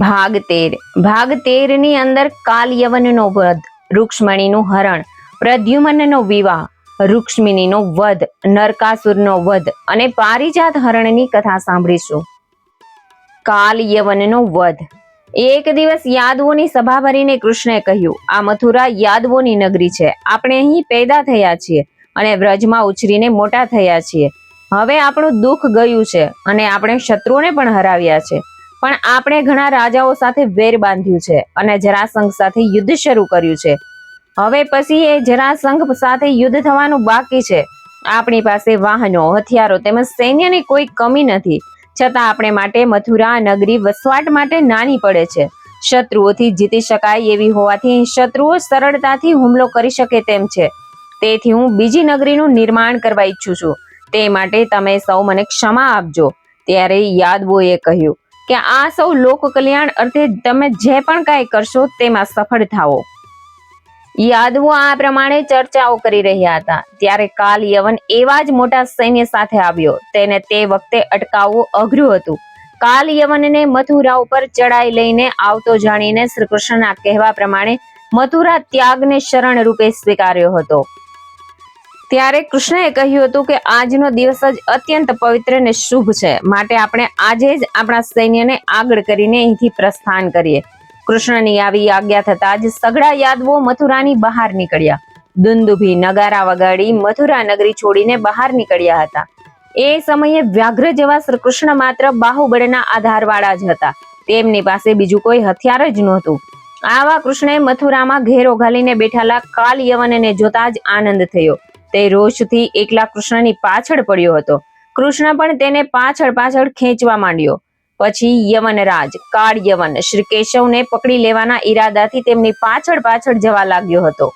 ભાગ તેર. ભાગ તેરની અંદર કાલયવનનો વધ, રૂક્ષ્મણીનું હરણ, પ્રદ્યુમનનો વિવાહ રૂક્ષ્મિણીનો વધ, નરકાસુરનો વધ અને પારિજાત હરણની કથા સાંભળીશું. કાલ યવનનો વધ. એક દિવસ યાદવોની સભા ભરીને કૃષ્ણે કહ્યું, આ મથુરા યાદવોની નગરી છે. આપણે અહીં પેદા થયા છીએ અને વ્રજમાં ઉછરીને મોટા થયા છીએ. હવે આપણું દુઃખ ગયું છે અને આપણે શત્રુઓને પણ હરાવ્યા છે. પણ આપણે ઘણા રાજાઓ સાથે વેર બાંધ્યું છે અને જરાસંઘ સાથે યુદ્ધ શરૂ કર્યું છે. હવે પછી એ જરાસંઘ સાથે યુદ્ધ થવાનું બાકી છે. આપણી પાસે વાહનો, હથિયારો તેમજ સૈન્યની કોઈ કમી નથી. છતાં આપણે માટે મથુરા નગરી વસવાટ માટે નાની પડે છે. શત્રુઓથી જીતી શકાય એવી હોવાથી શત્રુઓ સરળતાથી હુમલો કરી શકે તેમ છે. તેથી હું બીજી નગરીનું નિર્માણ કરવા ઈચ્છું છું. તે માટે તમે સૌ મને ક્ષમા આપજો. ત્યારે યાદવોએ કહ્યું કે આ સૌ લોક કલ્યાણ અર્થે તમે જે પણ કાંઈ કરશો તેમાં સફળ થાઓ. યાદવો આ પ્રમાણે ચર્ચાઓ કરી રહ્યા હતા. ત્યારે કાલ યવન એવા જ મોટા સૈન્ય સાથે આવ્યો. તેને તે વખતે અટકાવવું અઘરું હતું. કાલ યવનને મથુરા ઉપર ચડાઈ લઈને આવતો જાણીને શ્રી કૃષ્ણના કહેવા પ્રમાણે મથુરા ત્યાગને શરણ રૂપે સ્વીકાર્યો હતો. ત્યારે કૃષ્ણએ કહ્યું હતું કે આજનો દિવસ જ અત્યંત પવિત્ર અને શુભ છે. માટે આપણે આજે જ આપણા સૈન્યને આગળ કરીને અહીંથી પ્રસ્થાન કરીએ. કૃષ્ણની આવી આજ્ઞા થતા જ સઘળા યાદવો મથુરાની બહાર નીકળ્યા. દુંદુભી નગારા વગાડી મથુરા નગરી છોડીને બહાર નીકળ્યા હતા. એ સમયે વ્યાઘ્ર જેવા શ્રી કૃષ્ણ માત્ર બાહુબળના આધારવાળા જ હતા. તેમની પાસે બીજું કોઈ હથિયાર જ નહોતું. આવા કૃષ્ણએ મથુરામાં ઘેરો ઘાલીને બેઠેલા કાલ યવનને જોતા જ આનંદ થયો. તે રોષથી એકલા કૃષ્ણની પાછળ પડ્યો હતો. કૃષ્ણ પણ તેને પાછળ પાછળ ખેંચવા માંડ્યો. પછી યવનરાજ કાળ યવન શ્રી કેશવને પકડી લેવાના ઈરાદાથી તેમની પાછળ પાછળ જવા લાગ્યો હતો.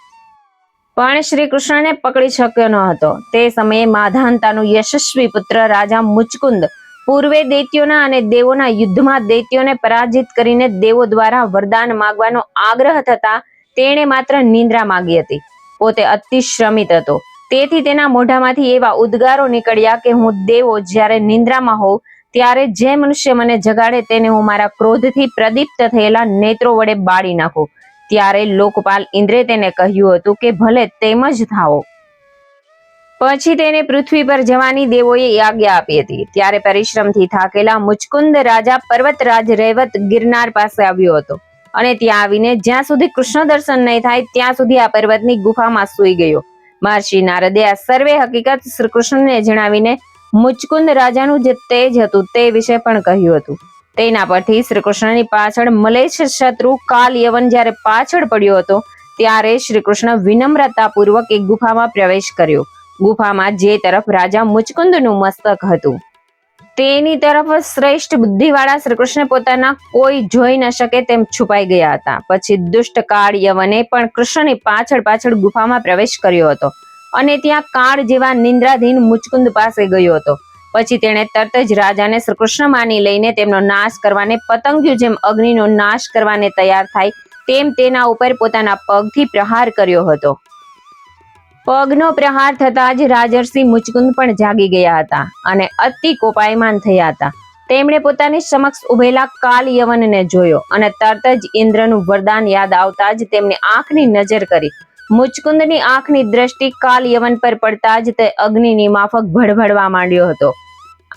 પણ શ્રી કૃષ્ણને પકડી શક્યો ન હતો. તે સમયે માધાનતાનું યશસ્વી પુત્ર રાજા મુચકુંદ પૂર્વે દૈત્યોના અને દેવોના યુદ્ધમાં દૈત્યોને પરાજિત કરીને દેવો દ્વારા વરદાન માંગવાનો આગ્રહ થતા તેણે માત્ર નિંદ્રા માંગી હતી. પોતે અતિ શ્રમિત હતો. તેથી તેના મોઢામાંથી એવા ઉદ્ગારો નીકળ્યા કે હું દેવો જ્યારે નિંદ્રામાં હોઉં, ત્યારે જે મનુષ્ય મને જગાડે તેને હું મારા ક્રોધથી પ્રદીપ્ત થયેલા નેત્રો વડે બાળી નાખું. ત્યારે લોકપાલ ઇન્દ્રે તેને કહ્યું હતું કે, ભલે તેમ જ થાઓ. પછી તેને પૃથ્વી પર જવાની દેવોએ આજ્ઞા આપી હતી. ત્યારે પરિશ્રમથી થાકેલા મુચકુંદ રાજા પર્વતરાજ રેવત ગિરનાર પાસે આવ્યો હતો અને ત્યાં આવીને જ્યાં સુધી કૃષ્ણ દર્શન નહીં થાય, ત્યાં સુધી આ પર્વતની ગુફામાં સૂઈ ગયો. મહર્ષિ નારદે આ સર્વે હકીકત શ્રી કૃષ્ણને જણાવીને મુચકુંદ રાજાનું જે તેજ હતું તે વિશે પણ કહ્યું હતું. તેના પરથી શ્રી કૃષ્ણની પાછળ મલેશ શત્રુ કાલ યવન જ્યારે પાછળ પડ્યો હતો, ત્યારે શ્રી કૃષ્ણ વિનમ્રતાપૂર્વક એક ગુફામાં પ્રવેશ કર્યો. ગુફામાં જે તરફ રાજા મુચકુંદનું મસ્તક હતું. તેની તરફ શ્રેષ્ઠ બુદ્ધિવાળા શ્રી કૃષ્ણ પોતાના કોઈ જોઈ ન શકે તેમ છુપાઈ ગયા હતા. પછી દુષ્ટ કાળ યવને પણ કૃષ્ણની પાછળ પાછળ ગુફામાં પ્રવેશ કર્યો હતો અને ત્યાં કાળ જેવા નિંદ્રાધીન મુચકુંદ પાસે ગયો હતો. પછી તેણે તરત જ રાજાને શ્રી કૃષ્ણ માની લઈને તેમનો નાશ કરવાને પતંગિયું જેમ અગ્નિનો નાશ કરવાને તૈયાર થાય તેમ તેના ઉપર પોતાના પગથી પ્રહાર કર્યો હતો. પગનો પ્રહાર થતા જ રાજર્ષિ મુચકુંદ પણ જાગી ગયા હતા અને અતિ કોપાયમાન થયા હતા. તેમણે પોતાની સમક્ષ ઉભેલા કાલ યવનને જોયો અને તરત જ ઇન્દ્રનું વરદાન યાદ આવતા જ તેમની આંખની નજર કરી. મુચકુંદની આંખની દ્રષ્ટિ કાલ યવન પર પડતા જ તે અગ્નિની માફક ભડભડવા માંડ્યો હતો.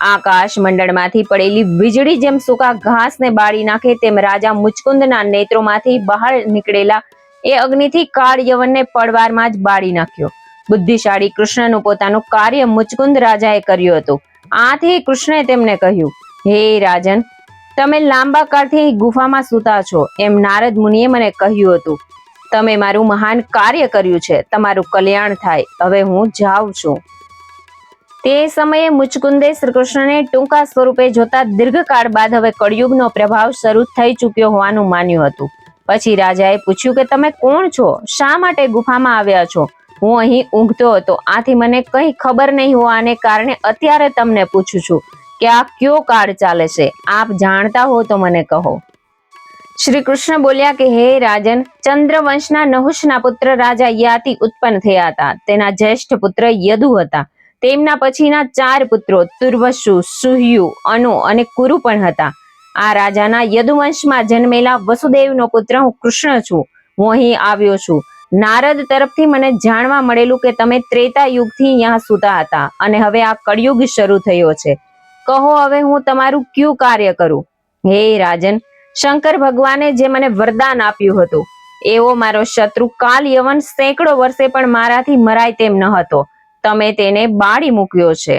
આકાશ મંડળમાંથી પડેલી વીજળી જેમ સૂકા ઘાસને બાળી નાખે તેમ રાજા મુચકુંદના નેત્રોમાંથી બહાર નીકળેલા એ અગ્નિથી કાળ યવનને પડવારમાં જ બાળી નાખ્યો. બુદ્ધિશાળી કૃષ્ણનું પોતાનું કાર્ય મુચકુંદ રાજાએ કર્યું હતું. આથી કૃષ્ણએ તેમને કહ્યું, હે રાજન, તમે લાંબા કાળથી ગુફામાં સૂતા છો. એમ નારદ મુનિએ મને કહ્યું હતું, તમે મારું મહાન કાર્ય કર્યું છે, તમારું કલ્યાણ થાય, હવે હું જાઉં છું. તે સમયે મુચકુંદે શ્રી કૃષ્ણને ટૂંકા સ્વરૂપે જોતા દીર્ઘકાળ બાદ હવે કળિયુગનો પ્રભાવ શરૂ થઈ ચૂક્યો હોવાનું માન્યું હતું. પછી રાજાએ પૂછ્યું કે તમે કોણ છો? શા માટે ગુફામાં આવ્યા છો? હું અહીં ઊંઘતો હતો. આથી મને કંઈ ખબર નહીં હોવાને કારણે અત્યારે તમને પૂછું છું કે આ કયો કાળ ચાલે છે? આપ જાણતા હો તો મને કહો. શ્રી કૃષ્ણ બોલ્યા કે, હે રાજન, ચંદ્રવંશના નહુષના પુત્ર રાજા યાતિ ઉત્પન્ન થયા હતા. તેના જ્યેષ્ઠ પુત્ર યદુ હતા. તેમના પછીના ચાર પુત્રો તુર્વશુ સુહ્યુ, અનુ અને કુરુ પણ હતા. આ રાજાના યદુવંશમાં જન્મેલા વસુદેવનો પુત્ર હું કૃષ્ણ છું. હું અહીં આવ્યો છું. નારદ તરફથી મને જાણવા મળેલું કે તમે ત્રેતા યુગથી અહીંયા સૂતા હતા અને હવે આ કળિયુગ શરૂ થયો છે. કહો હવે હું તમારું કયું કાર્ય કરું? હે રાજન, શંકર ભગવાને જે મને વરદાન આપ્યું હતું, એવો મારો શત્રુ કાલ યવન સેંકડો વર્ષે પણ મારાથી મરાય તેમ ન હતો. તમે તેને બાળી મૂક્યો છે.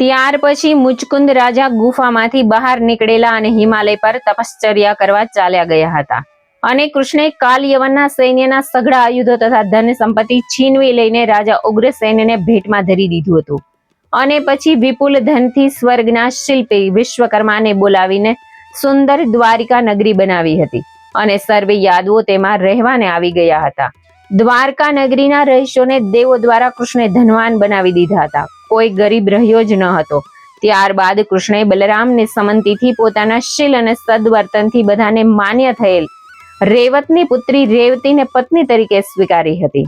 ત્યાર પછી મુચકુંદ રાજા ગુફામાંથી બહાર નીકળેલા અને હિમાલય પર તપશ્ચર્યા કરવા ચાલ્યા ગયા હતા. અને કૃષ્ણે કાલ યવનના સૈન્યના સઘળા આયુધો તથા ધન સંપત્તિ છીનવી લઈને રાજા ઉગ્રસેનને ભેટમાં ધરી દીધું હતું. અને પછી વિપુલ ધનથી સ્વર્ગના શિલ્પી વિશ્વકર્માને બોલાવીને સુંદર દ્વારિકા નગરી બનાવી હતી અને સર્વે યાદવો તેમાં રહેવાને આવી ગયા હતા. દ્વારકા નગરીના રહીશોને દેવો દ્વારા કૃષ્ણે ધનવાન બનાવી દીધા હતા. કોઈ ગરીબ રહ્યો જ ન હતો. ત્યારબાદ કૃષ્ણે બલરામને સમંતીથી પોતાના શીલ અને સદવર્તનથી બધાને માન્ય થયેલ રેવતની પુત્રી રેવતીને પત્ની તરીકે સ્વીકારી હતી.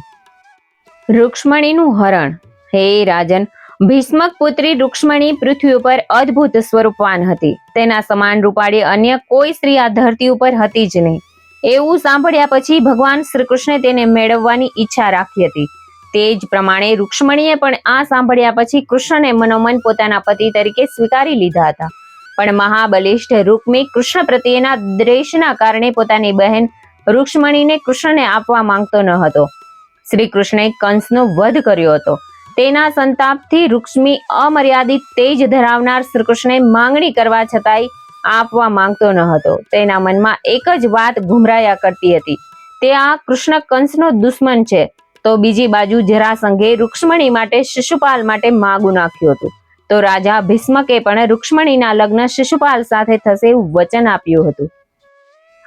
રૂક્ષ્મણીનું હરણ. હે રાજન, ભીષ્મક પુત્રી રૂક્ષ્મણી પૃથ્વી ઉપર અદ્ભુત સ્વરૂપવાન હતી. તેના સમાન રૂપાળી અન્ય કોઈ સ્ત્રી આ ધરતી ઉપર હતી જ નહીં. એવું સાંભળ્યા પછી ભગવાન શ્રી કૃષ્ણે તેને મેળવવાની ઈચ્છા રાખી હતી. તે જ પ્રમાણે રૂક્ષ્મણીએ પણ આ સાંભળ્યા પછી કૃષ્ણને મનોમન પોતાના પતિ તરીકે સ્વીકારી લીધા હતા. પણ મહાબલિષ્ઠ રૂકમી કૃષ્ણ પ્રત્યેના દ્વેષના કારણે પોતાની બહેન રૂક્ષ્મણીને કૃષ્ણને આપવા માંગતો ન હતો. શ્રી કૃષ્ણે કંસનો વધ કર્યો હતો. તેના સંતાપથી રૂક્ષ્મી અમર્યાદિત તેજ ધરાવનાર શ્રી કૃષ્ણે માંગણી કરવા છતાંય આપવા માંગતો ન હતો. તેના મનમાં એક જ વાત ઘુમરાયા કરતી હતી. તે આ કૃષ્ણ કંસનો દુશ્મન છે. તો બીજી બાજુ જરાસંઘે રૂક્ષ્મણી માટે શિશુપાલ માટે માગું નાખ્યું હતું. તો રાજા ભીષ્મકે પણ રૂક્ષ્મણીના લગ્ન શિશુપાલ સાથે થશે એવું વચન આપ્યું હતું.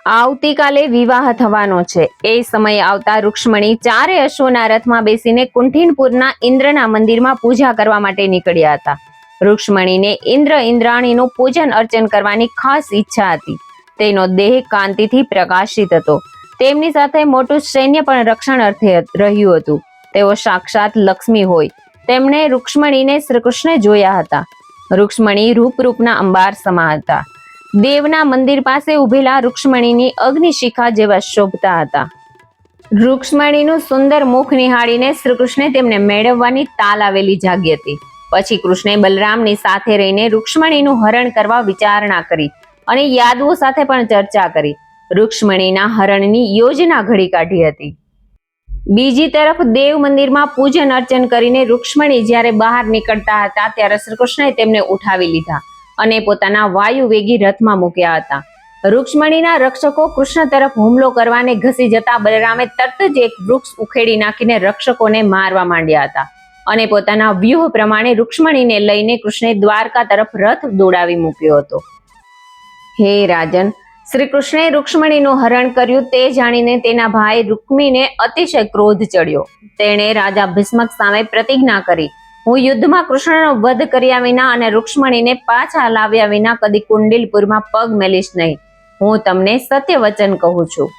આવતીકાલે વિવાહ થવાનો છે. એ સમયે આવતા રૂક્ષ્મણી ચારે અશ્વના રથમાં બેસીને કુંઠીનપુરના ઇન્દ્રના મંદિરમાં પૂજા કરવા માટે નીકળ્યા હતા. રૂક્ષ્મણીને ઇન્દ્ર ઇન્દ્રાણીનું પૂજન અર્ચન કરવાની ખાસ ઈચ્છા હતી. તેનો દેહ કાંતિથી પ્રકાશિત હતો. તેમની સાથે મોટું સૈન્ય પણ રક્ષણ અર્થે રહ્યું હતું. તેઓ સાક્ષાત લક્ષ્મી હોય. તેમણે રૂક્ષ્મણીને શ્રીકૃષ્ણે જોયા હતા. રૂક્ષ્મણી રૂપરૂપના અંબાર સમા હતા. દેવના મંદિર પાસે ઉભેલા રૂક્ષ્મણીની અગ્નિશિખા જેવા શોભતા હતા. રૂક્ષ્મણીનું સુંદર મુખ નિહાળીને શ્રીકૃષ્ણે તેમને મેળવવાની તાલ આવેલી જાગી હતી. પછી કૃષ્ણે બલરામની સાથે રહીને રૂક્ષ્મણીનું હરણ કરવા વિચારણા કરી અને યાદવો સાથે પણ ચર્ચા કરી. રૂક્ષ્મણીના હરણની યોજના ઘડી કાઢી હતી. બીજી તરફ દેવ મંદિરમાં પૂજન અર્ચન કરીને રૂક્ષ્મણી જ્યારે બહાર નીકળતા હતા ત્યારે શ્રીકૃષ્ણએ તેમને ઉઠાવી લીધા અને પોતાના વાયુ વેગી રથમાં મૂક્યા હતા. રૂક્ષ્મણીના રક્ષકો કૃષ્ણ તરફ હુમલો કરવાને ઘસી જતા બલરામે તરત જ એક વૃક્ષ ઉખેડી નાખીને રક્ષકોને મારવા માંડ્યા હતા અને પોતાના વ્યૂહ પ્રમાણે રૂક્ષ્મણીને લઈને કૃષ્ણે દ્વારકા તરફ રથ દોડાવી મૂક્યો હતો. હે રાજન શ્રી કૃષ્ણે રૂક્ષ્મણીનું હરણ કર્યું તે જાણીને તેના ભાઈ રૂક્મીને અતિશય ક્રોધ ચડ્યો. તેણે રાજા ભીષ્મક સામે પ્રતિજ્ઞા કરી. હું યુદ્ધમાં કૃષ્ણનો વધ કર્યા વિના અને રૂક્ષ્મણીને પાછા લાવ્યા વિના કદી કુંડિલપુરમાં પગ મેલીશ નહીં. હું તમને સત્ય વચન કહું છું.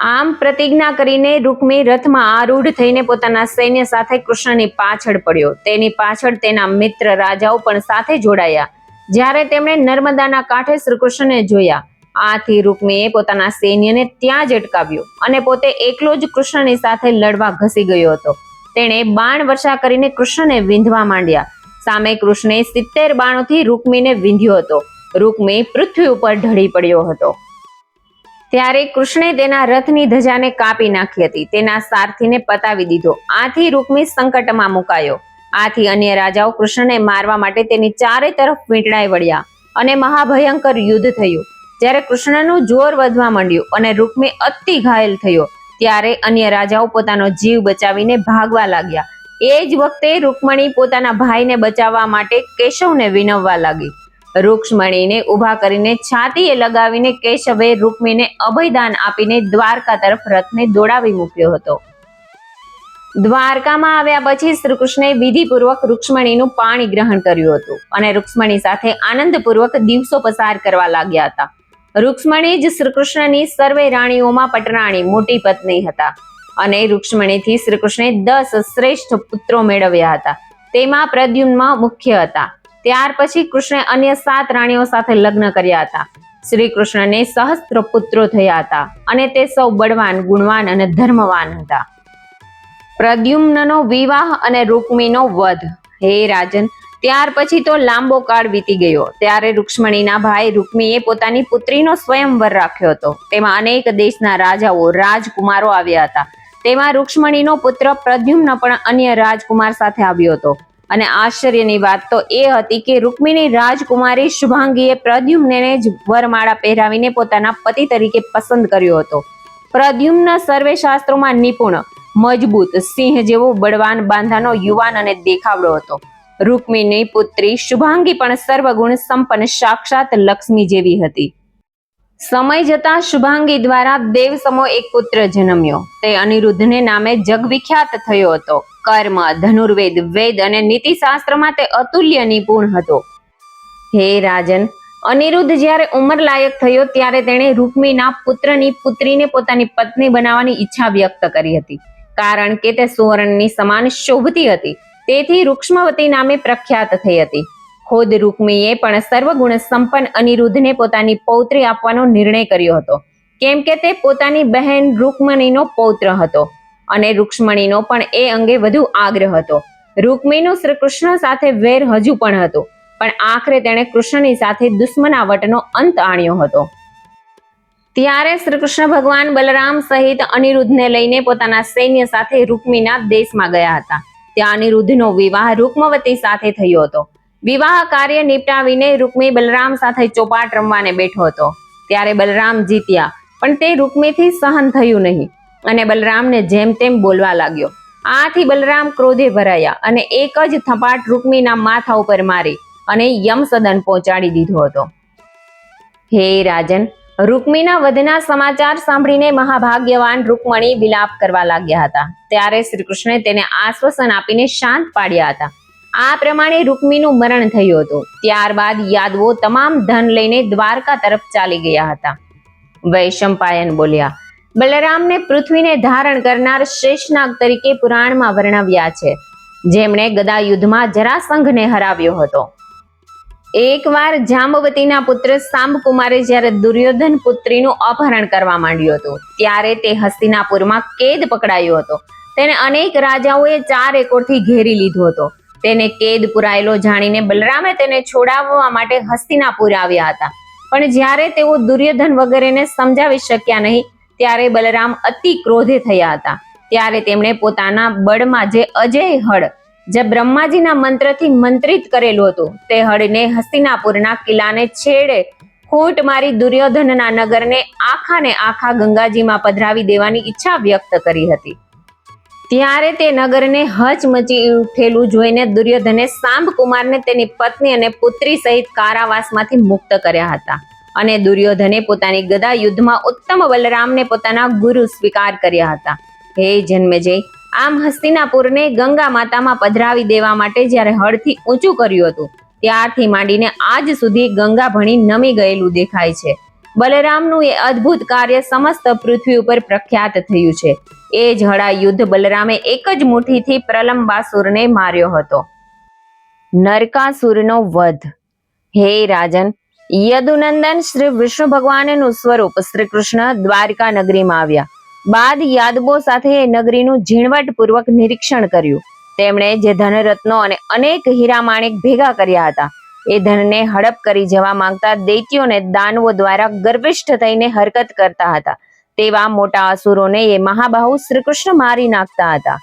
આમ પ્રતિજ્ઞા કરીને રૂક્મી રથમાં આરૂઢ થઈને પોતાના સૈન્ય સાથે કૃષ્ણની પાછળ પડ્યો. તેની પાછળ તેના મિત્ર રાજાઓ પણ સાથે જોડાયા. જ્યારે તેમણે નર્મદાના કાંઠે શ્રી કૃષ્ણને જોયા, આથી રૂક્મીએ પોતાના સૈન્યને ત્યાં જ અટકાવ્યો અને પોતે એકલો જ કૃષ્ણની સાથે લડવા ઘસી ગયો હતો. તેણે બાણ વર્ષા કરીને કૃષ્ણને વિંધવા માંડ્યા. સામે કૃષ્ણે સિત્તેર બાણોથી રૂકમીને વિંધ્યો હતો. રૂકમી પૃથ્વી ઉપર ઢળી પડ્યો હતો. ત્યારે કૃષ્ણે તેના રથની ધજાને કાપી નાખી હતી. તેના સારથીને પતાવી દીધો. આથી રૂકમી સંકટમાં મુકાયો. આથી અન્ય રાજાઓ કૃષ્ણને મારવા માટે તેની ચારે તરફ વીંટણાઈ વળ્યા અને મહાભયંકર યુદ્ધ થયું. જ્યારે કૃષ્ણનું જોર વધવા માંડ્યું અને રૂકમી અતિ ઘાયલ થયો, ત્યારે અન્ય રાજાઓ પોતાનો જીવ બચાવીને ભાગવા લાગ્યા. એ જ વખતે રૂકમણી પોતાના ભાઈને બચાવવા માટે કેશવને વિનવવા લાગી. રૂક્ષ્મણીને ઊભા કરીને છાતીએ લગાવીને કેશવે રૂકમીને અભયદાન આપીને દ્વારકા તરફ રથને દોડાવી મૂક્યો હતો. દ્વારકામાં આવ્યા પછી શ્રી કૃષ્ણે વિધિપૂર્વક રૂક્ષ્મણીનું પાણી ગ્રહણ કર્યું હતું અને રૂક્ષ્મણી સાથે આનંદપૂર્વક દિવસો પસાર કરવા લાગ્યા હતા. રૂક્ષ્મણી જ શ્રી કૃષ્ણની સર્વે રાણીઓમાં પટરાણી, મોટી પત્ની હતા અને રૂક્ષ્મણીથી શ્રી કૃષ્ણે દસ શ્રેષ્ઠ પુત્રો મેળવ્યા હતા. તેમાં પ્રદ્યુમ્નમાં મુખ્ય હતા. ત્યાર પછી કૃષ્ણે અન્ય સાત રાણીઓ સાથે લગ્ન કર્યા હતા. શ્રી કૃષ્ણને સહસ્ત્ર પુત્રો થયા હતા અને તે સૌ બળવાન, ગુણવાન અને ધર્મવાન હતા. પ્રદ્યુમ્નનો વિવાહ અને રૂકમીનો વધ. હે રાજન, ત્યાર પછી તો લાંબો કાળ વીતી ગયો. ત્યારે રૂક્ષ્મણીના ભાઈ રૂકમીએ પોતાની પુત્રીનો સ્વયંવર રાખ્યો હતો. તેમાં અનેક દેશના રાજાઓ રાજકુમારો આવ્યા હતા. તેમાં રૂક્ષ્મણીનો પુત્ર પ્રદ્યુમ્ન પણ અન્ય રાજકુમાર સાથે આવ્યો હતો. અને આશ્ચર્યની વાત તો એ હતી કે રૂકમીની રાજકુમારી શુભાંગીએ પ્રદ્યુમ્નને જ વરમાળા પહેરાવીને પોતાના પતિ તરીકે પસંદ કર્યો હતો. પ્રદ્યુમ્ન સર્વે શાસ્ત્રોમાં નિપુણ મજબૂત સિંહ જેવો બળવાન બાંધાનો યુવાન અને દેખાવડો હતો. રૂકમિની પુત્રી શુભાંગી પણ સર્વગુણ સંપન્ન સાક્ષાત લક્ષ્મી જેવી હતી. સમય જતા શુભાંગી દ્વારા દેવસમો એક પુત્ર જન્મ્યો. તે અનિરુદ્ધને નામે જગવિખ્યાત થયો હતો. કર્મ, ધનુર્વેદ, વેદ અને નીતિશાસ્ત્રમાં તે અતુલ્ય નિપુણ હતો. હે રાજન, અનિરુદ્ધ જ્યારે ઉંમર લાયક થયો ત્યારે તેણે રૂકમીના પુત્રની પુત્રીને પોતાની પત્ની બનાવવાની ઈચ્છા વ્યક્ત કરી હતી. કારણ કે તે સુવર્ણની સમાન શોભતી હતી. તેથી રૂક્ષ્મવતી નામે પ્રખ્યાત થઈ હતી. ખુદ રૂકમીએ પણ સર્વગુણ સંપન્ન અનિરુદ્ધને પોતાની પૌત્રી આપવાનો નિર્ણય કર્યો હતો. કેમ કે તે પોતાની બહેન રૂકમણીનો પૌત્ર હતો અને રૂક્ષ્મણીનો પણ એ અંગે વધુ આગ્રહ હતો. રૂકમીનો શ્રી કૃષ્ણ સાથે વેર હજુ પણ હતો, પણ આખરે તેણે કૃષ્ણની સાથે દુશ્મનાવટનો અંત આણ્યો હતો. ત્યારે શ્રી ભગવાન બલરામ સહિત અનિરુદ્ધને લઈને પોતાના સૈન્ય સાથે રૂકમીના દેશમાં ગયા હતા. ત્યાં અનિરુદ્ધનો વિવાહ રૂકમવતી સાથે થયો હતો. વિવાહ કાર્ય નિપટાવીને રૂકમી બલરામ સાથે ચોપાટ રમવાને બેઠો હતો. ત્યારે બલરામ જીત્યા, પણ તે રૂકમીથી સહન થયું નહીં અને બલરામને જેમ તેમ બોલવા લાગ્યો. આથી બલરામ ક્રોધે ભરાયા અને એક જ થપાટ રૂકમીના માથા ઉપર મારી અને યમ સદન પહોંચાડી દીધો હતો. હે રાજન રૂકમીના વધના સમાચાર સાંભળીને મહાભાગ્યવાન રૂકમણી વિલાપ કરવા લાગ્યા હતા. ત્યારે શ્રી કૃષ્ણે તેને આશ્વાસન આપીને શાંત પાડ્યા હતા. આ પ્રમાણે રૂકમીનું મરણ થયું હતું. ત્યારબાદ યાદવો તમામ ધન લઈને દ્વારકા તરફ ચાલી ગયા હતા. વૈશંપાયન બોલ્યા, બલરામને પૃથ્વીને ધારણ કરનાર શેષનાગ તરીકે પુરાણમાં વર્ણવ્યા છે. જેમણે ગદા યુદ્ધમાં જરાસંઘને હરાવ્યો હતો. એકવાર જાંબવતીના પુત્ર સાંબકુમારે જ્યારે દુર્યોધન પુત્રીનું અપહરણ કરવા માંડ્યું હતું, ત્યારે તે હસ્તિનાપુરમાં કેદ પકડાયો હતો. તેને અનેક રાજાઓએ ચાર એકોરથી ઘેરી લીધો હતો. તેને કેદ પુરાયેલો જાણીને બલરામે તેને છોડાવવા માટે હસ્તિનાપુર આવ્યા હતા. પણ જ્યારે તેઓ દુર્યોધન વગેરેને સમજાવી શક્યા નહીં, ત્યારે બલરામ અતિ ક્રોધે થયા હતા. ત્યારે તેમણે પોતાના બળમાં જે અજય હળ જે બ્રહ્માજીના મંત્રથી મંત્રિત કરેલું હતું, તે હળને હસ્તિનાપુરના કિલ્લાને છેડે ફૂટ મારી દુર્યોધનના નગરને આખાને આખા ગંગાજીમાં પધરાવી દેવાની ઈચ્છા વ્યક્ત કરી હતી. ત્યારે તે નગરને હચમચી ઉઠેલું જોઈને દુર્યોધને સાંબ કુમારને તેની પત્ની અને પુત્રી સહિત કારાવાસમાંથી મુક્ત કર્યા હતા અને દુર્યોધને પોતાની ગદા યુદ્ધમાં ઉત્તમ બલરામને પોતાના ગુરુ સ્વીકાર કર્યા હતા. હે જન્મેજય આમ હસ્તિનાપુરને ગંગા માતામાં પધરાવી દેવા માટે જ્યારે હળથી ઊંચું કર્યું હતું, ત્યારથી માંડીને આજ સુધી ગંગા ભણી નમી ગયેલું દેખાય છે. બલરામનું એ અદ્ભુત કાર્ય સમસ્ત પૃથ્વી ઉપર પ્રખ્યાત થયું છે. એ જ હળા યુદ્ધ બલરામે એક જ મુઠ્ઠીથી પ્રલંબાસુરને માર્યો હતો. નરકાસુરનો વધ. હે રાજન, યદુનંદન શ્રી વિષ્ણુ ભગવાનનું સ્વરૂપ શ્રી કૃષ્ણ દ્વારકા નગરીમાં આવ્યા. બાદ યાદબો સાથે નગરીનું ઝીણવટપૂર્વક નિરીક્ષણ કર્યું. તેમણે જે ધનરત્નો અને અનેક હીરા માણેક ભેગા કર્યા હતા, એ ધનને હડપ કરી જવા માંગતા દૈત્યોને દાનવો દ્વારા ગર્વિષ્ઠ થઈને હરકત કરતા હતા. તેવા મોટા અસુરોને એ મહાબાહુ શ્રીકૃષ્ણ મારી નાખતા હતા.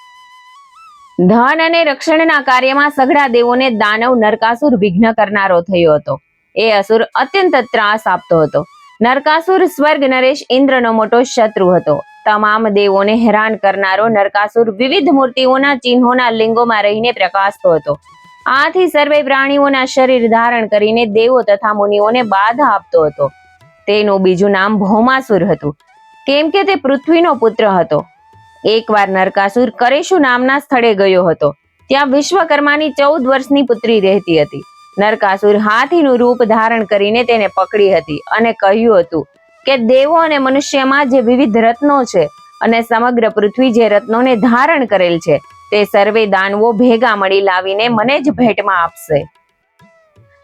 ધન અને રક્ષણના કાર્યમાં સઘળા દેવોને દાનવ નરકાસુર વિઘ્ન કરનારો થયો હતો. એ અસુર અત્યંત ત્રાસ આપતો હતો. નરકાસુર સ્વર્ગ નરેશ ઇન્દ્રનો મોટો શત્રુ હતો. તમામ દેવોને હેરાન કરનારો નરકાસુર વિવિધ મૂર્તિઓના ચિહ્નોના લિંગોમાં રહીને પ્રકાશતો હતો. આથી સર્વે પ્રાણીઓના શરીર ધારણ કરીને દેવો તથા મુનિઓને બાધા આપતો હતો. તેનું બીજું નામ ભૌમાસુર હતું. કેમ કે તે પૃથ્વીનો પુત્ર હતો. એકવાર નરકાસુર કરેશુ નામના સ્થળે ગયો હતો. ત્યાં વિશ્વકર્માની ચૌદ વર્ષની પુત્રી રહેતી હતી. નરકાસુર હાથીનું રૂપ ધારણ કરીને તેને પકડી હતી અને કહ્યું હતું કે દેવો અને મનુષ્યમાં જે વિવિધ રત્નો છે અને સમગ્ર પૃથ્વી જે રત્નોને ધારણ કરેલ છે, તે સર્વે દાનવો ભેગા મળી લાવીને મને જ ભેટમાં આપશે.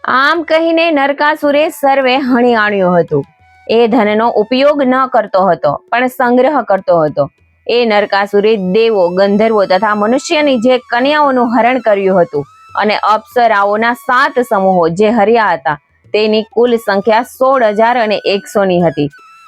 આમ કહીને નરકાસુરે સર્વે હણી આણ્યું હતું. એ ધનનો ઉપયોગ ન કરતો હતો, પણ સંગ્રહ કરતો હતો. એ નરકાસુરે દેવો, ગંધર્વો તથા મનુષ્યની જે કન્યાઓનું હરણ કર્યું હતું અને અપ્સરાઓના સાત સમૂહો જે હર્યા હતા તેની કુલ સંખ્યા સોળ હજાર અને એકસોની હતી.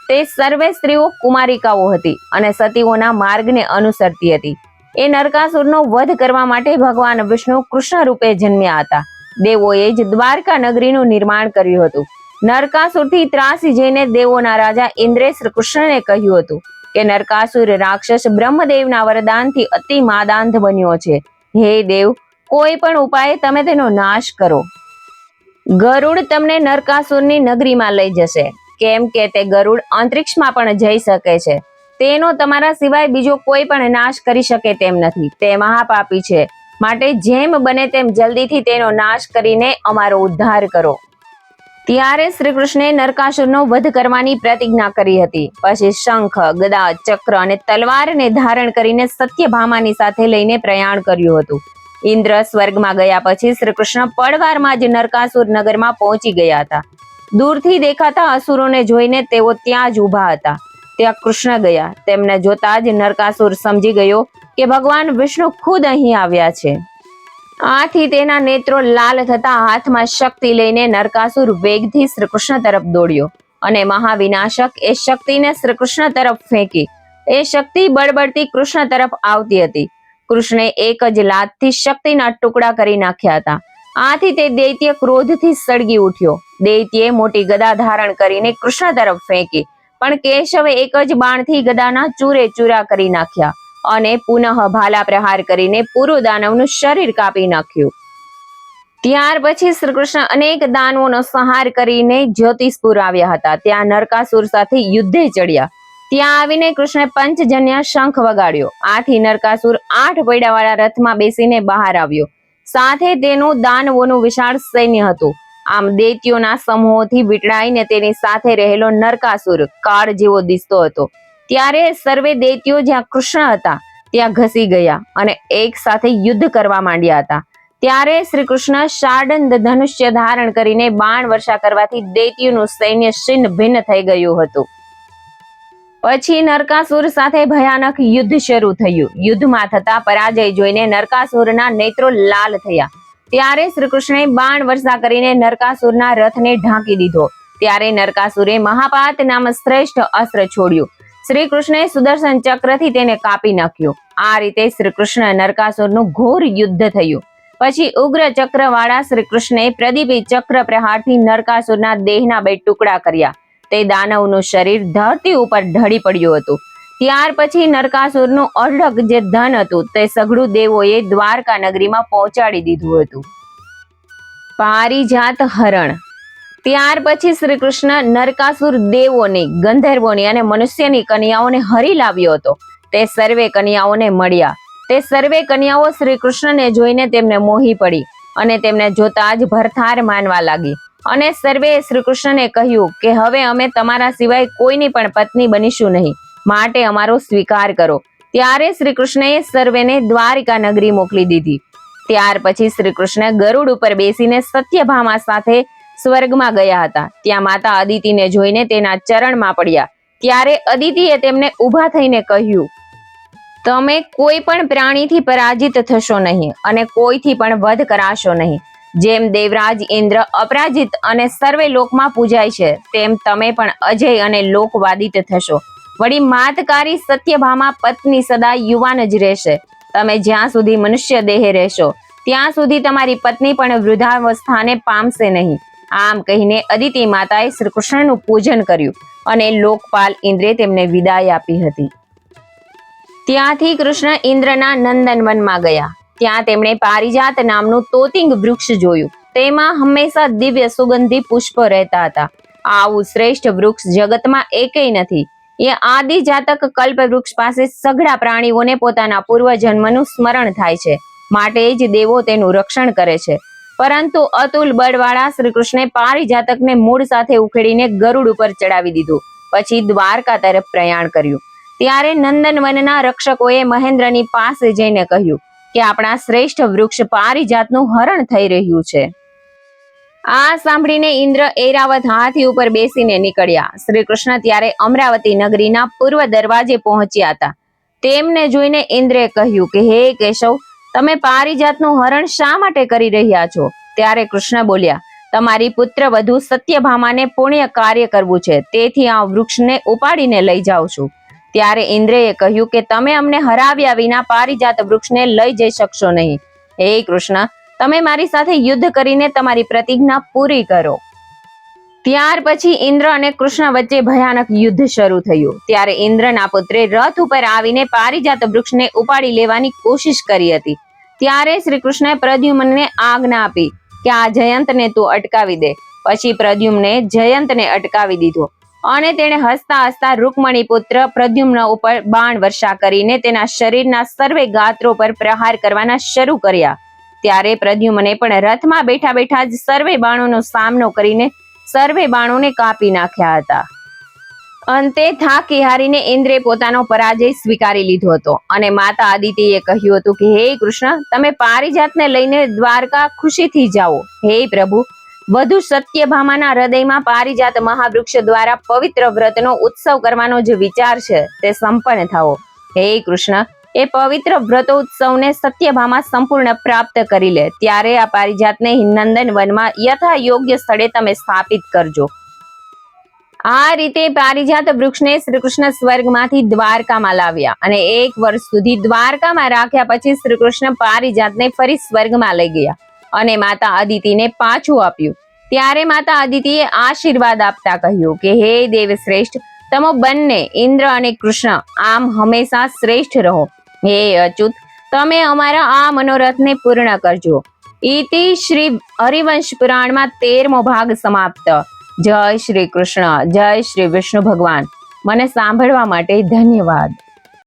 તે સર્વે સ્ત્રીઓ કુમારિકાઓ હતી અને સતીઓના માર્ગને અનુસરતી હતી. એ નરકાસુરનો વધ કરવા માટે ભગવાન વિષ્ણુ કૃષ્ણ રૂપે જન્મ્યા હતા. દેવોએ જ દ્વારકા નગરીનું નિર્માણ કર્યું હતું. નરકાસુરથી ત્રાસી જઈને દેવોના રાજા ઇન્દ્રે કૃષ્ણને કહ્યું હતું કે, નરકાસુર રાક્ષસ બ્રહ્મદેવના વરદાનથી અતિ માદાંધ બન્યો છે. હે દેવ, કોઈ પણ ઉપાય તમે તેનો નાશ કરો. ગરુડ તમને નરકાસુરની નગરીમાં લઈ જશે. કેમ કે તે ગરુડ અંતરિક્ષમાં પણ જઈ શકે છે. તેનો તમારા સિવાય બીજો કોઈ પણ નાશ કરી શકે તેમ નથી. તે મહાપાપી છે. માટે જેમ બને તેમ જલ્દીથી તેનો નાશ કરીને અમારો ઉદ્ધાર કરો. ત્યારે શ્રી કૃષ્ણે નરકાસુરનો વધ કરવાની પ્રતિજ્ઞા કરી હતી. પછી શંખ, ગદા, ચક્ર અને તલવારને ધારણ કરીને સત્યભામાની સાથે લઈને પ્રયાણ કર્યું હતું. ઇન્દ્ર સ્વર્ગમાં ગયા પછી શ્રી કૃષ્ણ પડવારમાં જ નરકાસુર નગરમાં પહોંચી ગયા હતા. દૂરથી દેખાતા અસુરોને જોઈને તેઓ ત્યાં જ ઊભા હતા. ત્યાં કૃષ્ણ ગયા. તેમને જોતા જ નરકાસુર સમજી ગયો કે ભગવાન વિષ્ણુ ખુદ અહીં આવ્યા છે. આથી તેના નેત્રો લાલ થતા હાથમાં શક્તિ લઈને નરકાસુર વેગથી શ્રી કૃષ્ણ તરફ દોડ્યો અને મહાવિનાશક એ શક્તિને શ્રી કૃષ્ણ તરફ ફેંકી. એ શક્તિ બળબડતી કૃષ્ણ તરફ આવતી હતી. કૃષ્ણે એક જ લાતથી શક્તિના ટુકડા કરી નાખ્યા હતા. આથી તે દૈત્ય ક્રોધથી સળગી ઉઠ્યો. દૈત્યે મોટી ગદા ધારણ કરીને કૃષ્ણ તરફ ફેંકી, પણ કેશવે એક જ બાણથી ગદાના ચૂરે ચૂરા કરી નાખ્યા અને પુનઃ ભાલા પ્રહાર કરીને પૂરું દાનવનું શરીર કાપી નાખ્યું. ત્યાર પછી શ્રી કૃષ્ણ અનેક દાનવોનો સંહાર કરીને જ્યોતિષપુર આવ્યા હતા. ત્યાં નરકાસુર સાથે યુદ્ધે ચડ્યા. ત્યાં આવીને કૃષ્ણે પંચજન્ય શંખ વગાડ્યો. આથી નરકાસુર આઠ પૈડાવાળા રથમાં બેસીને બહાર આવ્યો. સાથે તેનું દાનવોનું વિશાળ સૈન્ય હતું. આમ દૈત્યોના સમૂહોથી વીંટળાઈને તેની સાથે રહેલો નરકાસુર કાળ જેવો દિસતો હતો. ત્યારે સર્વે દૈત્યો જ્યાં કૃષ્ણ હતા, ત્યાં ઘસી ગયા અને એક સાથે યુદ્ધ કરવા માંડ્યા હતા. ત્યારે શ્રી કૃષ્ણ શાડંદ ધનુષ્ય ધારણ કરીને બાણ વર્ષા કરવાથી દૈત્યનું સૈન્ય છિન્ન ભિન્ન થઈ ગયું હતું. પછી નરકાસુર સાથે ભયાનક યુદ્ધ શરૂ થયું. યુદ્ધમાં થતા પરાજય જોઈને નરકાસુરના નેત્રો લાલ થયા. ત્યારે શ્રીકૃષ્ણે બાણ વર્ષા કરીને નરકાસુરના રથને ઢાંકી દીધો. ત્યારે નરકાસુરે મહાપાત નામ શ્રેષ્ઠ અસ્ત્ર છોડ્યું. શ્રી કૃષ્ણે સુદર્શન ચક્રથી તેને કાપી નાખ્યું. આ રીતે શ્રી કૃષ્ણ નરકાસુરનું ઘોર યુદ્ધ થયું. પછી ઉગ્ર ચક્ર વાળા શ્રી કૃષ્ણે પ્રદીપી ચક્ર પ્રહારથી નરકાસુરના દેહના બે ટુકડા કર્યા. તે દાનવનું શરીર ધરતી ઉપર ઢળી પડ્યું હતું. ત્યાર પછી નરકાસુરનું અઢળક જે ધન હતું તે સઘળું દેવોએ દ્વારકા નગરીમાં પહોંચાડી દીધું હતું. પારિજાત હરણ. ત્યાર પછી શ્રી કૃષ્ણ નરકાસુર દેવોની, ગંધર્વોની અને મનુષ્યની કન્યાઓને હરી લાવ્યો હતો. તે સર્વે કન્યાઓને મળ્યા. તે સર્વે કન્યાઓ શ્રી કૃષ્ણને જોઈને તેમને મોહી પડી અને તેમને જોતા જ ભરથાર માનવા લાગી. અને સર્વે શ્રી કૃષ્ણને કહ્યું કે હવે અમે તમારા સિવાય કોઈની પણ પત્ની બનીશું નહીં. માટે અમારો સ્વીકાર કરો. ત્યારે શ્રી કૃષ્ણએ સર્વેને દ્વારિકા નગરી મોકલી દીધી. ત્યાર પછી શ્રી કૃષ્ણ ગરુડ ઉપર બેસીને સત્યભામા સાથે સ્વર્ગમાં ગયા હતા. ત્યાં માતા અદિતિને જોઈને તેના ચરણમાં પડ્યા. ત્યારે અદિતિએ તેમને ઊભા થઈને કહ્યું, તમે કોઈ પણ પ્રાણીથી પરાજિત થશો નહીં અને કોઈથી પણ વધ કરાશો નહીં. જેમ દેવરાજ ઇન્દ્ર અપરાજિત અને સર્વે લોકમાં પૂજાય છે, તેમ તમે પણ અજય અને લોકવાદિત થશો. વળી માતકારી સત્યભામા પત્ની સદા યુવાન જ રહેશે. તમે જ્યાં સુધી મનુષ્ય દેહે રહેશો, ત્યાં સુધી તમારી પત્ની પણ વૃદ્ધાવસ્થાને પામશે નહીં. આમ કહીને અદિતિ માતાએ શ્રી કૃષ્ણનું પૂજન કર્યું અને લોકપાલ ઇન્દ્રે તેમને વિદાય આપી હતી. ત્યાંથી કૃષ્ણ ઇન્દ્રના નંદનવનમાં ગયા. ત્યાં તેમણે પારિજાત નામનું તોતિંગ વૃક્ષ જોયું. તેમાં હંમેશા દિવ્ય સુગંધી પુષ્પ રહેતા હતા. આવું શ્રેષ્ઠ વૃક્ષ જગતમાં એકેય નથી. એ આદિ જાતક કલ્પ વૃક્ષ પાસે સઘળા પ્રાણીઓને પોતાના પૂર્વજન્મનું સ્મરણ થાય છે. માટે જ દેવો તેનું રક્ષણ કરે છે. પરંતુ અતુલ બળવાળા શ્રી કૃષ્ણે પારિજાતકને મૂળ સાથે ઉખેડીને ગરુડ ઉપર ચડાવી દીધું. પછી દ્વારકા તરફ પ્રયાણ કર્યું. ત્યારે નંદનવનના રક્ષકોએ મહેન્દ્રની પાસે જઈને કહ્યું કે આપણા શ્રેષ્ઠ વૃક્ષ પારિજાતનું હરણ થઈ રહ્યું છે. આ સાંભળીને ઇન્દ્ર એરાવત હાથી ઉપર બેસીને નીકળ્યા. શ્રી કૃષ્ણ ત્યારે અમરાવતી નગરીના પૂર્વ દરવાજે પહોંચ્યા હતા. તેમને જોઈને ઇન્દ્રે કહ્યું કે, હે કેશવ, તમે પારિજાતનું હરણ શા માટે કરી રહ્યા છો? ત્યારે કૃષ્ણ બોલ્યા, તમારી પુત્ર વધુ સત્યભામાને પુણ્ય કાર્ય કરવું છે. તેથી આ વૃક્ષને ઉપાડીને લઈ જાઉં છું. ત્યારે ઇન્દ્રએ કહ્યું કે તમે અમને હરાવ્યા વિના પારિજાત વૃક્ષને લઈ જઈ શકશો નહીં. હે કૃષ્ણ, તમે મારી સાથે યુદ્ધ કરીને તમારી પ્રતિજ્ઞા પૂરી કરો. ત્યાર પછી ઇન્દ્ર અને કૃષ્ણ વચ્ચે ભયાનક યુદ્ધ શરૂ થયું. ત્યારે ઇન્દ્રના પુત્રે રથ ઉપર આવીને પારિજાત વૃક્ષને ઉપાડી લેવાની કોશિશ કરી હતી. ત્યારે શ્રી કૃષ્ણએ પ્રદ્યુમ્નને આજ્ઞા આપી કે આ જયંતને તું અટકાવી દે. પછી પ્રદ્યુમ્ને જયંતને અટકાવી દીધો. અને તેણે હસતા હસતા રૂકમણી પુત્ર પ્રદ્યુમ્ન ઉપર બાણ વર્ષા કરીને તેના શરીરના સર્વે ગાત્રો પર પ્રહાર કરવાના શરૂ કર્યા. ત્યારે પ્રદ્યુમને પણ રથમાં બેઠા બેઠા જ સર્વે બાણોનો સામનો કરીને સર્વે બાણોને કાપી નાખ્યા હતા. અંતે થાકી હારીને ઇન્દ્રે પોતાનો પરાજય સ્વીકારી લીધો હતો અને માતા આદિત્યએ કહ્યું હતું કે, હે કૃષ્ણ, તમે પારિજાતને લઈને દ્વારકા ખુશીથી જાઓ. હે પ્રભુ વધુ સત્યભામાના હૃદયમાં પારિજાત મહાવૃક્ષ દ્વારા પવિત્ર વ્રતનો ઉત્સવ કરવાનો જે વિચાર છે. તે સંપન્ન થવો હે કૃષ્ણ, એ પવિત્ર વ્રતોત્સવને સત્યભામાં સંપૂર્ણ પ્રાપ્ત કરી લે. ત્યારે આ પારિજાતને હિનંદન વનમાં યથા યોગ્ય સ્થળે તમે સ્થાપિત કરજો. આ રીતે પારિજાત વૃક્ષને શ્રી કૃષ્ણ સ્વર્ગમાંથી દ્વારકામાં લાવ્યા અને એક વર્ષ સુધી દ્વારકામાં રાખ્યા પછી શ્રી કૃષ્ણ પારિજાતને ફરી સ્વર્ગમાં લઈ ગયા. અને માતા અદિતિને પાછું આપ્યું. ત્યારે માતા અદિતિએ આશીર્વાદ આપતા કહ્યું કે, હે દેવ શ્રેષ્ઠ, તમે બંને, ઇન્દ્ર અને કૃષ્ણ, આમ હંમેશા શ્રેષ્ઠ રહો. હે અચ્યુત, તમે અમારા આ મનોરથને પૂર્ણ કરજો. ઇતિ શ્રી હરિવંશ પુરાણમાં તેરમો ભાગ સમાપ્ત. જય શ્રી કૃષ્ણ, જય શ્રી વિષ્ણુ ભગવાન. મને સાંભળવા માટે ધન્યવાદ.